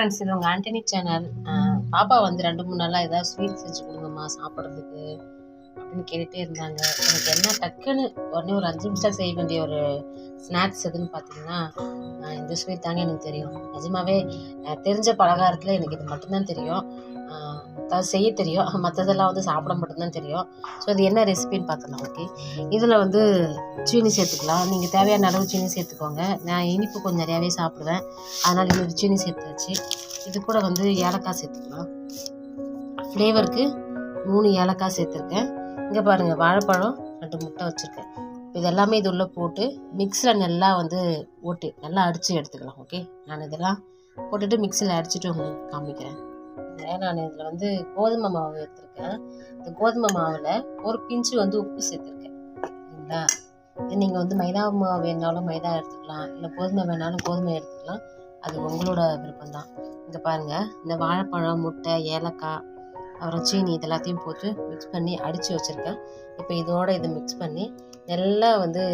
Friends இது உங்கள் Antony channel பாப்பா வந்து ரெண்டு மூணு நாளாக ஏதாவது ஸ்வீட் செஞ்சு கொடுங்கம்மா சாப்பிட்றதுக்கு அப்படின்னு கேட்டுகிட்டே இருந்தாங்க. எனக்கு என்ன டக்குன்னு உடனே ஒரு அஞ்சு நிமிஷம் செய்ய வேண்டிய ஒரு ஸ்நாக்ஸ் எதுன்னு பார்த்தீங்கன்னா இந்த ஸ்வீட் தாங்க எனக்கு தெரியும். நிஜமாவே தெரிஞ்ச பலகாரத்தில் எனக்கு இது மட்டும்தான் தெரியும். ஆஹ் அதாவது செய்ய தெரியும். மற்றதெல்லாம் வந்து சாப்பிட மட்டும்தான் தெரியும். ஸோ இது என்ன ரெசிபின்னு பார்த்துக்கலாம் ஓகே இதில் வந்து சீனி சேர்த்துக்கலாம். நீங்கள் தேவையான அளவு சீனி சேர்த்துக்கோங்க. நான் இனிப்பு கொஞ்சம் நிறையாவே சாப்பிடுவேன். அதனால் இன்னொரு சீனி சேர்த்து வச்சு இது கூட வந்து ஏலக்காய் சேர்த்துக்கலாம். ஃப்ளேவருக்கு மூணு ஏலக்காய் சேர்த்துருக்கேன். இங்கே பாருங்கள் வாழைப்பழம் ரெண்டு முட்டை வச்சுருக்கேன். இது எல்லாமே இது உள்ளே போட்டு மிக்ஸியில் நல்லா வந்து ஓட்டு நல்லா அடித்து எடுத்துக்கலாம் ஓகே நான் இதெல்லாம் போட்டுட்டு மிக்சியில் அடிச்சுட்டு உங்களுக்கு காமிக்கிறேன். இதில் நான் இதில் வந்து கோதுமை மாவு எடுத்திருக்கேன். இந்த கோதுமை மாவில் ஒரு பிஞ்சு வந்து உப்பு சேர்த்துருக்கேன். சரிங்களா? இது நீங்கள் வந்து மைதா மாவு வேணாலும் மைதா எடுத்துக்கலாம். இல்லை கோதுமை வேணாலும் கோதுமை எடுத்துக்கலாம். அது உங்களோட விருப்பம் தான் இங்கே பாருங்கள் இந்த வாழைப்பழம் முட்டை ஏலக்காய் அப்புறம் சீனி இது எல்லாத்தையும் போட்டு மிக்ஸ் பண்ணி அடித்து வச்சுருக்கேன். இப்போ இதோட இதை மிக்ஸ் பண்ணி நல்லா வந்து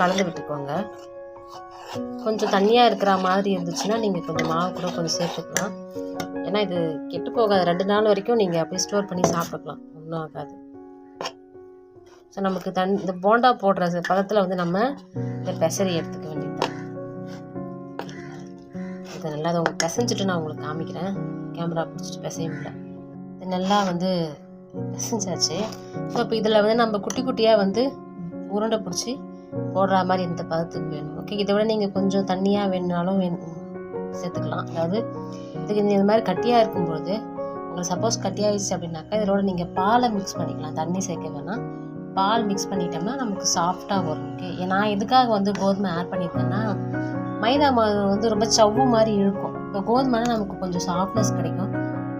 கலந்து விட்டுக்கோங்க. கொஞ்சம் தண்ணியாக இருக்கிற மாதிரி இருந்துச்சுன்னா நீங்கள் கொஞ்சம் மாவு கூட கொஞ்சம் சேர்த்துக்கலாம். ஏன்னா இது கெட்டு போகாது. ரெண்டு நாள் வரைக்கும் நீங்கள் அப்படியே ஸ்டோர் பண்ணி சாப்பிட்டுக்கலாம். ஒன்றும் ஆகாது. ஸோ நமக்கு தன் இந்த போண்டா போடுற பதத்தில் வந்து நம்ம இந்த பெசரி எடுத்துக்க வேண்டியதுதான். இதை நல்லா அதை உங்களுக்கு பிசைஞ்சிட்டு நான் உங்களுக்கு காமிக்கிறேன். கேமரா பிடிச்சிட்டு பிசைய முடியல. இது நல்லா வந்து பிசைஞ்சாச்சு. ஸோ இப்போ இதில் வந்து நம்ம குட்டி குட்டியாக வந்து உருண்டை பிடிச்சி போடுற மாதிரி இந்த பதத்துக்கு வேணும். ஓகே இதை விட நீங்கள் கொஞ்சம் தண்ணியாக வேணுனாலும் வேணும் சேர்த்துக்கலாம். அதாவது இதுக்கு இந்த மாதிரி கட்டியாக இருக்கும்பொழுது உங்களுக்கு சப்போஸ் கட்டியாகிடுச்சு அப்படின்னாக்கா இதோட நீங்கள் பாலை மிக்ஸ் பண்ணிக்கலாம். தண்ணி சேர்க்க வேணாம். பால் மிக்ஸ் பண்ணிட்டோம்னா நமக்கு சாஃப்டாக வரும். ஓகே நான் எதுக்காக வந்து கோதுமை ஆட் பண்ணியிருக்கேன்னா மைதா மாவு வந்து ரொம்ப சவ்வு மாதிரி இழுக்கும் இப்போ கோதுமைனா நமக்கு கொஞ்சம் சாஃப்ட்னஸ் கிடைக்கும்.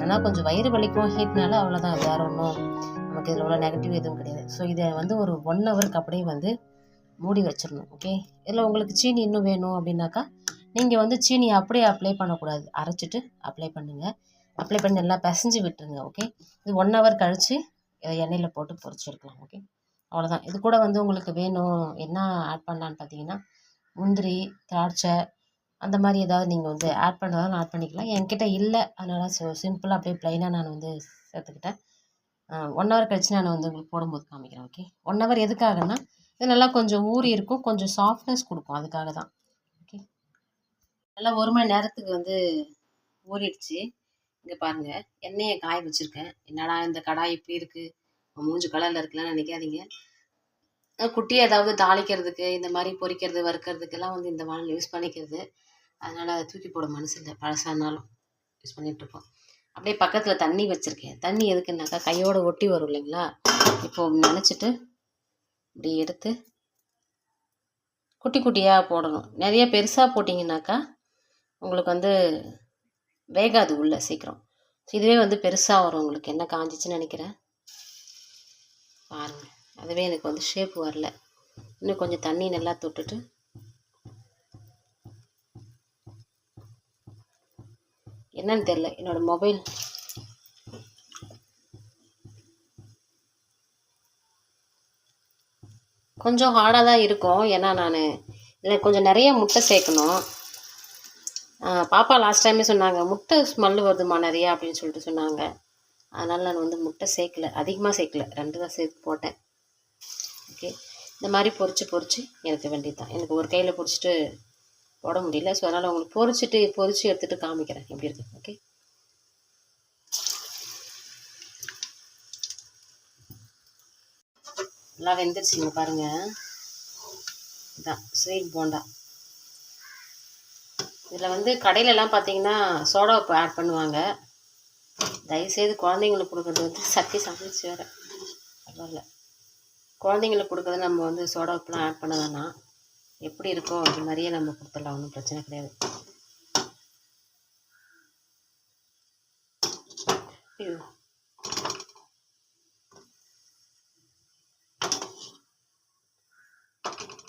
ஆனால் கொஞ்சம் வயிறு வலிக்கும். ஹீட்னால அவ்வளோதான் வேற ஒன்றும் நமக்கு இதில் உள்ள நெகட்டிவ் எதுவும் கிடையாது. ஸோ இதை வந்து ஒரு ஒன் ஹவருக்கு அப்படியே வந்து மூடி வச்சிடணும் ஓகே இதில் உங்களுக்கு சீனி இன்னும் வேணும் அப்படின்னாக்கா நீங்கள் வந்து சீனி அப்படியே அப்ளை பண்ணக்கூடாது. அரைச்சிட்டு அப்ளை பண்ணுங்கள் அப்ளை பண்ணி நல்லா பிசைஞ்சு விட்டுருங்க ஓகே இது ஒன் ஹவர் கழித்து இதை எண்ணெயில் போட்டு பொரிச்சிருக்கலாம் ஓகே அவ்வளோதான் இது கூட வந்து உங்களுக்கு வேணும் என்ன ஆட் பண்ணலான்னு பார்த்தீங்கன்னா முந்திரி திராட்சை அந்த மாதிரி ஏதாவது நீங்கள் வந்து ஆட் பண்ணுறதாலும் ஆட் பண்ணிக்கலாம். என்கிட்ட இல்லை அதனால் ஸோ சிம்பிளாக அப்படியே ப்ளைனாக நான் வந்து சேர்த்துக்கிட்டேன். ஒன் ஹவர் கழிச்சு நான் வந்து உங்களுக்கு போடும்போது காமிக்கிறேன் ஓகே ஒன் ஹவர் எதுக்காகன்னா இது நல்லா கொஞ்சம் ஊறி இருக்கும். கொஞ்சம் சாஃப்ட்னஸ் கொடுக்கும். அதுக்காக தான். ஓகே நல்லா ஒரு மணி நேரத்துக்கு வந்து ஊறிடுச்சு. இங்கே பாருங்கள் எண்ணெயை காய வச்சுருக்கேன். என்னடா இந்த கடாய் இப்படி இருக்குது மூஞ்சு கலரில் இருக்குன்னு நினைக்காதீங்க. குட்டியை ஏதாவது தாளிக்கிறதுக்கு இந்த மாதிரி பொரிக்கிறது வறுக்கிறதுக்கெல்லாம் வந்து இந்த வானல் யூஸ் பண்ணிக்கிறது. அதனால் அதை தூக்கி போட மனசு இல்லை பழசானாலும் யூஸ் பண்ணிகிட்ருப்போம் அப்படியே பக்கத்தில் தண்ணி வச்சுருக்கேன். தண்ணி எதுக்குன்னாக்கா கையோடு ஒட்டி வரும் இல்லைங்களா? இப்போ நினச்சிட்டு இப்படி எடுத்து குட்டி குட்டியாக போடணும். நிறைய பெருசாக போட்டிங்கனாக்கா உங்களுக்கு வந்து வேகாது உள்ளே சீக்கிரம். இதுவே வந்து பெருசாக வரும் உங்களுக்கு. என்ன காஞ்சிச்சுன்னு நினைக்கிறேன்? பாருங்கள் அதுவே எனக்கு வந்து ஷேப் வரல. இன்னும் கொஞ்சம் தண்ணி நல்லா தொட்டுட்டு என்னன்னு தெரில என்னோடய மொபைல் கொஞ்சம் ஹார்டாக தான் இருக்கும். ஏன்னா நான் இதில் கொஞ்சம் நிறைய முட்டை சேர்க்கணும். பாப்பா லாஸ்ட் டைமே சொன்னாங்க முட்டை ஸ்மெல்லு வருதுமா நிறையா அப்படின்னு சொல்லிட்டு சொன்னாங்க. அதனால் நான் வந்து முட்டை சேர்க்கல. அதிகமாக சேர்க்கல. ரெண்டு தான் சேர்த்து போட்டேன். ஓகே இந்த மாதிரி பொறிச்சு பொறிச்சு எனக்கு வேண்டியது தான் எனக்கு ஒரு கையில் பொறிச்சிட்டு போட முடியல. ஸோ அதனால் உங்களுக்கு பொறிச்சிட்டு பொறிச்சு எடுத்துகிட்டு காமிக்கிறேன். எப்படி இருக்கு? ஓகே நல்லா வெந்துருச்சுங்க பாருங்கள் இதான் ஸ்வீட் போண்டா. இதில் வந்து கடையிலலாம் பார்த்தீங்கன்னா சோடா உப்பு ஆட் பண்ணுவாங்க. தயவுசெய்து குழந்தைங்களுக்கு கொடுக்குறது வந்து சக்தி சமைச்சு வேறு. பரவாயில்ல. குழந்தைங்களுக்கு கொடுக்குறது நம்ம வந்து சோடா உப்புலாம் ஆட் பண்ண வேணாம். எப்படி இருக்கோ அது மாதிரியே நம்ம கொடுத்துடலாம் ஒன்றும் பிரச்சனை கிடையாது.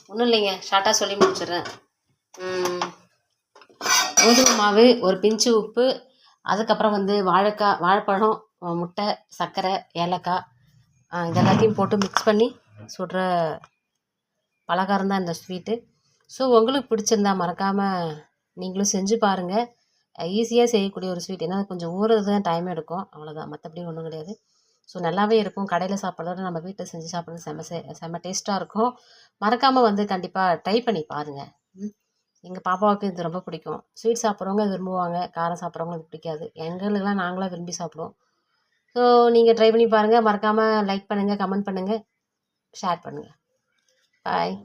ஒன்றும் இல்லைங்க. ஷார்ட்டாக சொல்லி முடிச்சிடுறேன். கோதுமை மாவு ஒரு பிஞ்சு உப்பு அதுக்கப்புறம் வந்து வாழைக்காய் வாழைப்பழம் முட்டை சர்க்கரை ஏலக்காய் இது எல்லாத்தையும் போட்டு மிக்ஸ் பண்ணி சுடுற பலகாரம் தான் இந்த ஸ்வீட்டு ஸோ உங்களுக்கு பிடிச்சிருந்தா மறக்காமல் நீங்களும் செஞ்சு பாருங்கள் ஈஸியாக செய்யக்கூடிய ஒரு ஸ்வீட் ஏன்னா கொஞ்சம் ஊறுறது தான் டைம் எடுக்கும். அவ்வளோதான் மற்றபடி ஒன்றும் கிடையாது. ஸோ நல்லாவே இருக்கும். கடையில் சாப்பிட்றத நம்ம வீட்டில் செஞ்சு சாப்பிட்றது செம்ம செ செம்ம டேஸ்ட்டாக இருக்கும். மறக்காமல் வந்து கண்டிப்பாக ட்ரை பண்ணி பாருங்கள் எங்கள் பாப்பாவுக்கு இது ரொம்ப பிடிக்கும். ஸ்வீட் சாப்பிட்றவங்க விரும்புவாங்க. காரம் சாப்பிட்றவங்க இது பிடிக்காது. எங்களுக்கெல்லாம் நாங்களாம் விரும்பி சாப்பிடுவோம். ஸோ நீங்கள் ட்ரை பண்ணி பாருங்கள் மறக்காமல் லைக் பண்ணுங்கள் கமெண்ட் பண்ணுங்கள் ஷேர் பண்ணுங்கள் பாய்